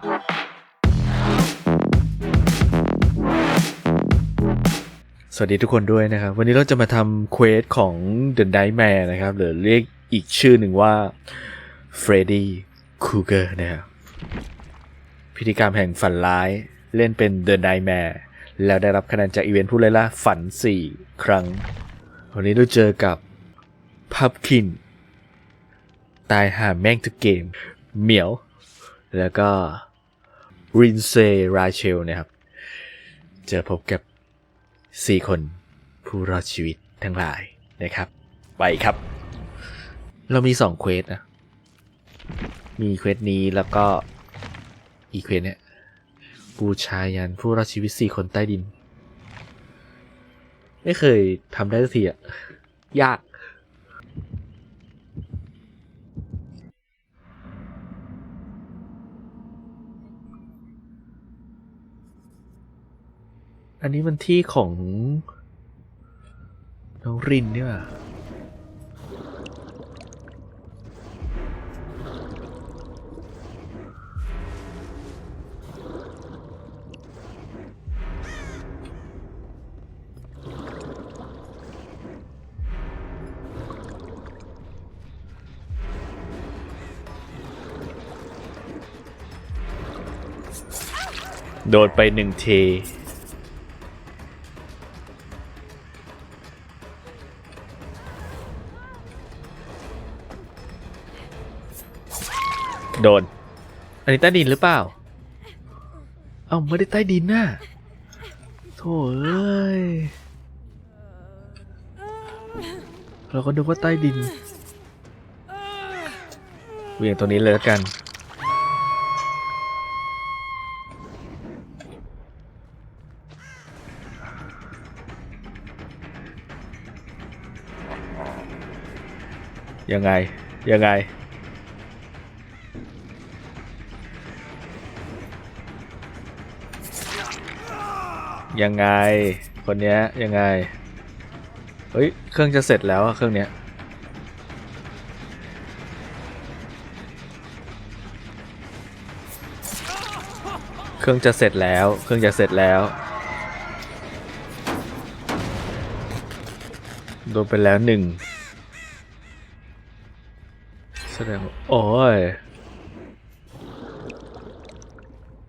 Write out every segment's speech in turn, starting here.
สวัสดีทุกคนด้วยนะครับ วันนี้เราจะมาทำเควสของ The Nightmare นะครับ หรือเรียกอีกชื่อหนึ่งว่า Freddy Krueger นะครับพิธีกรรมแห่งฝันร้ายเล่นเป็น The Nightmare แล้วได้รับคะแนนจากอีเวนต์ผู้เล่นล่าฝัน 4 ครั้ง วันนี้เราเจอกับพับคิน ตายหาแม่งทุกเกม เหมียว แล้วก็ รินเซราเชลนะครับเจอพบกับสี่คนผู้รอดชีวิตทั้งหลายนะครับ ไปครับ เรามีสองเควสนะ มีเควสนี้แล้วก็อีเควสเนี่ยบูชายันผู้รอดชีวิตสี่คนใต้ดิน ไม่เคยทำได้สักทีอะยาก อันนี้มันที่ของน้องรินนี่หว่าโดนไปหนึ่งเท โดน อันนี้ใต้ดินหรือเปล่า เอ้าไม่ได้ใต้ดินน่ะโถ่เอ้ย เราก็นึกว่าใต้ดินเวียงตรงนี้เลยแล้วกัน ยังไง ยังไง ยังไง คนเนี้ยยังไง เฮ้ย เครื่องจะเสร็จแล้วเครื่องเนี้ย เครื่องจะเสร็จแล้ว เครื่องจะเสร็จแล้ว โดนไปแล้วหนึ่งแสดงโอ้ย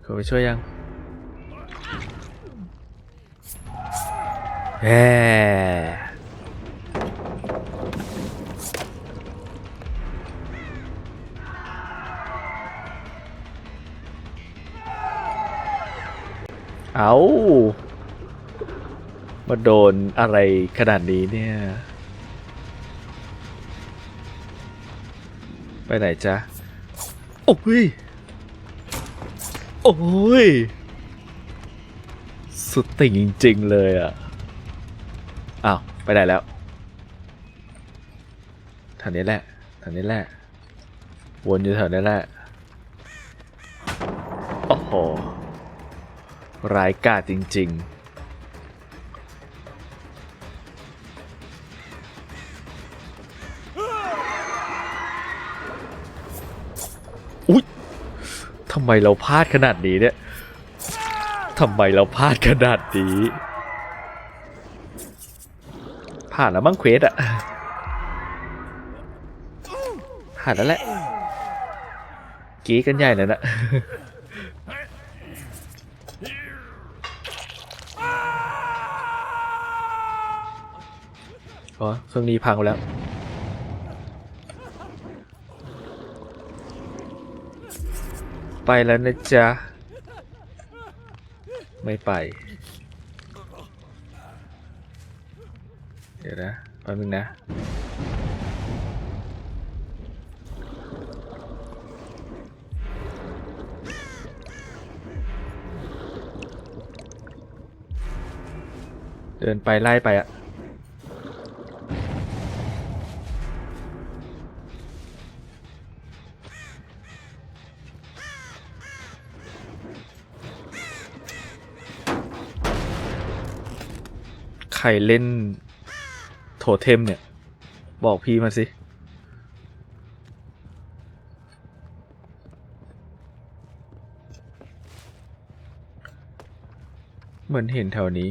เขาไปช่วยยัง แหมเอามาโดนอะไรขนาดนี้เนี่ย ไปไหนจ๊ะ โอ้ย โอ้ย สุดติ่งจริง ๆ เลยอะ อ้าว ไปไหนแล้วแถวนี้แหละแถวนี้แหละ วนอยู่แถวนี้แหละ โอ้โห ร้ายกาจจริง ๆอุ๊ยทำไมเราพลาดขนาดนี้เนี่ย ทำไมเราพลาดขนาดนี้ ผ่านแล้วมั้งเควสอะผ่านแล้วแหละกรีดกันใหญ่เลยนะอ๋อเครื่องนี้พังไปแล้วไปแล้วนะจ๊ะ ไม่ไป เดี๋ยวนะแป๊บนึงนะ เดินไปไล่ไปอะใครเล่น โถเทมเนี่ย บอกพีมาสิเหมือนเห็นแถวนี้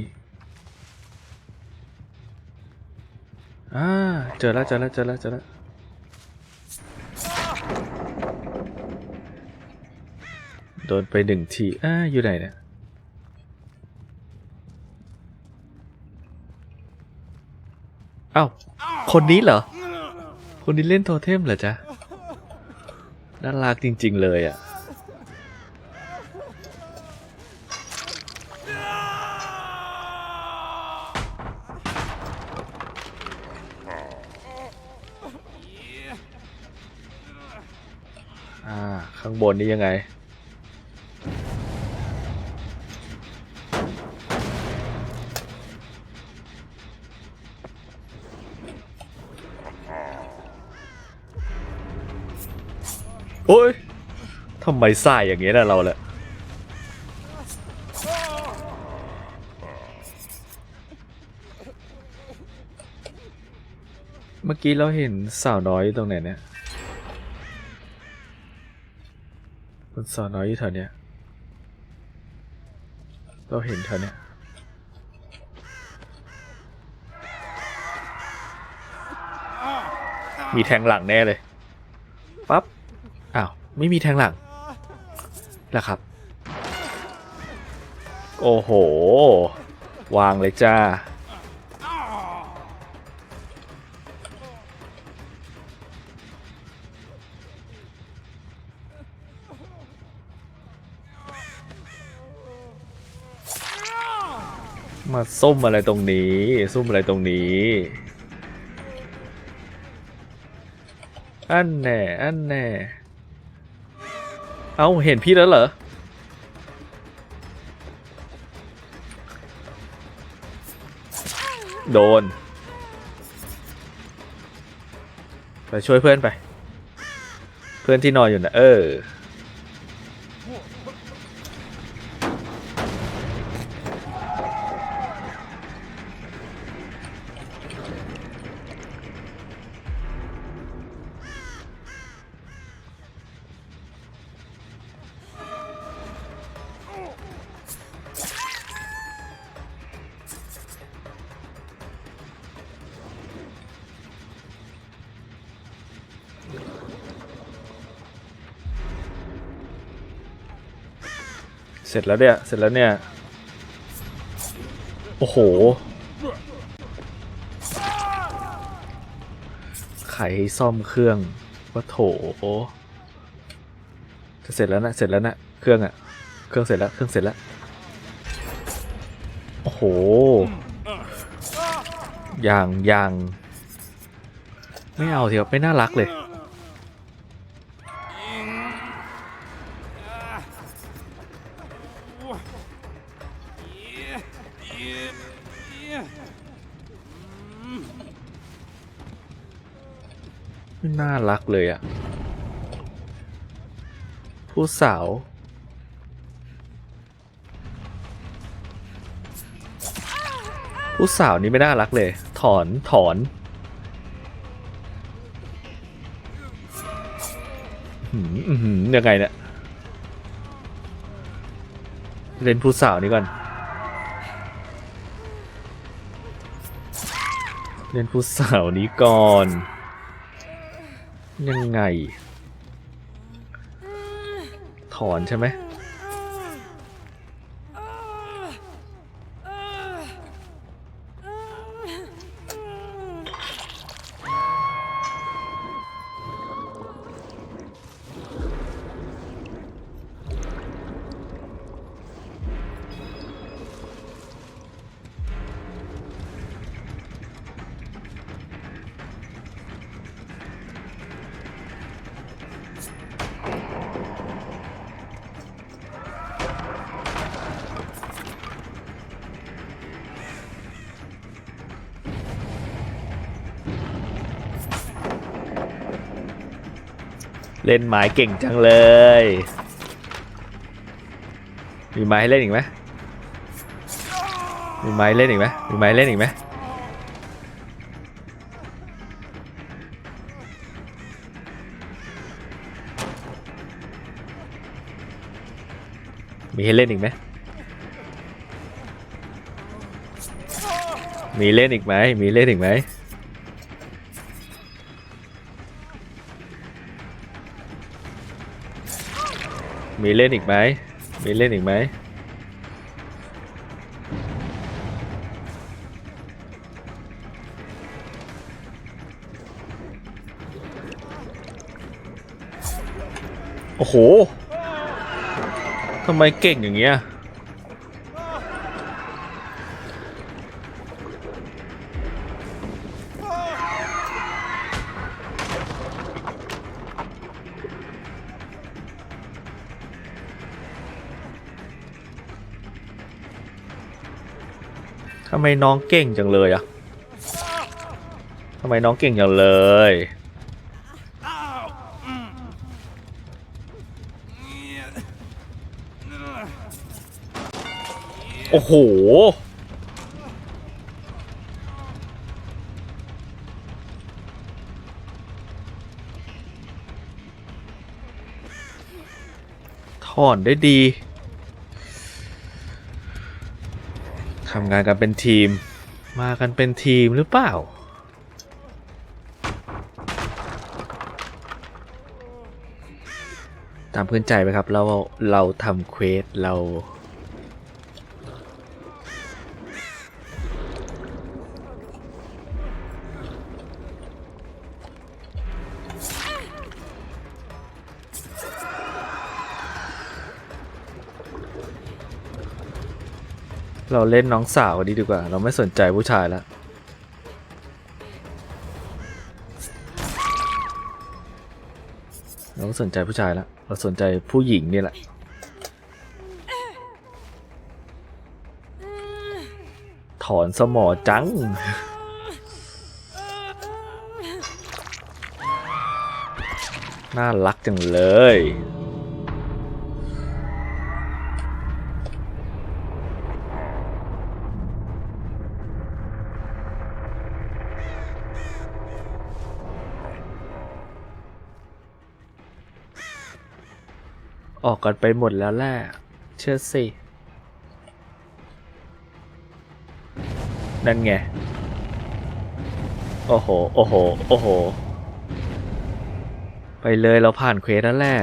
อ่า เจอแล้วเจอแล้วเจอแล้วเจอแล้วโดนไปหนึ่งที อ่า อยู่ไหนเนี่ย อ้าวคนนี้เหรอ คนนี้เล่นโทเทมเหรอจ๊ะ น่ารักจริง ๆ เลยอะ อ่า ข้างบนนี้ยังไง ไมสายอย่างเงี้ยนะเราแหละเมื่อกี้เราเห็นสาวน้อยอยู่ตรงไหนเนี่ยคนสาวน้อยอยู่แถวเนี้ยเราเห็นแถวเนี้ยมีแทงหลังแน่เลย ปั๊บ อ้าว ไม่มีแทงหลัง แล้วครับ โอ้โห วางเลยจ้า มาส้มอะไรตรงนี้ซุ่มอะไรตรงนี้อันแน่ อันแน่ เอาเห็นพี่แล้วเหรอ โดน ไปช่วยเพื่อนไป เพื่อนที่นอนอยู่นะเออ เสร็จแล้วเนี่ย เสร็จแล้วเนี่ย โอ้โห ไขซ่อมเครื่องว่าโถจะเสร็จแล้วนะ เสร็จแล้วนะ เครื่องอะเครื่องเสร็จแล้ว เครื่องเสร็จแล้ว โอ้โห อย่างอย่างไม่เอาเถอะไม่น่ารักเลย น่ารักเลยอะ่ะผู้สาว ผู้สาวนี้ไม่น่ารักเลย ถอนถอนหืมยังไงเนี่ยเล่นผู้สาวนี้ก่อน เล่นผู้สาวนี้ก่อน ยังไง ถอนใช่ไหม เล่นไม้เก่งจังเลย มีไม้ให้เล่นอีกไหมมีไม้เล่นอีกไหมมีไม้เล่นอีกไหมมีให้เล่นอีกไหมมีเล่นอีกไหมมีเล่นอีกไหม มีเล่นอีกไหม มีเล่นอีกไหม โอ้โห ทำไมเก่งอย่างเงี้ยำไมน้องเก่งจังเลยอะทำไมน้องเก่งจังเลย โอ้โห ถอนได้ดี ทำงานกันเป็นทีม มากันเป็นทีมหรือเปล่า ตามพื้นใจไหมครับ เราเราทำเควสเรา เราเล่นน้องสาวดีดีกว่า เราไม่สนใจผู้ชายแล้วเราไม่สนใจผู้ชายแล้วเราสนใจผู้หญิงนี่แหละถอนสมอจังน่ารักจังเลย ออกกันไปหมดแล้วแหละเชื่อสิ นั่นไง โอ้โห โอ้โห โอ้โห ไปเลยเราผ่านเควสแล้วแหละ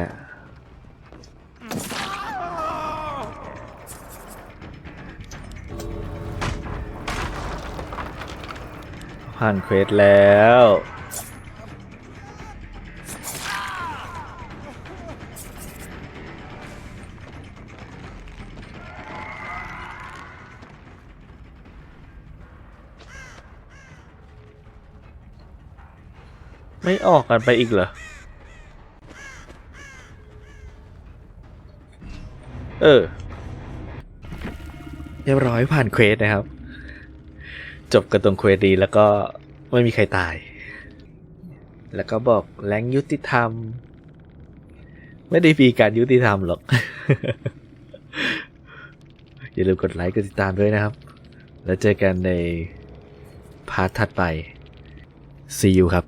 ผ่านเควสแล้ว ไม่ออกกันไปอีกเหรอ เออ เรียบร้อยผ่านเควสนะครับ จบกันตรงเควสดีแล้วก็ไม่มีใครตาย แล้วก็บอกแรงยุติธรรม ไม่ได้มีการยุติธรรมหรอก อย่าลืมกดไลค์กดติดตามด้วยนะครับ แล้วเจอกันในพาร์ทถัดไป see you ครับ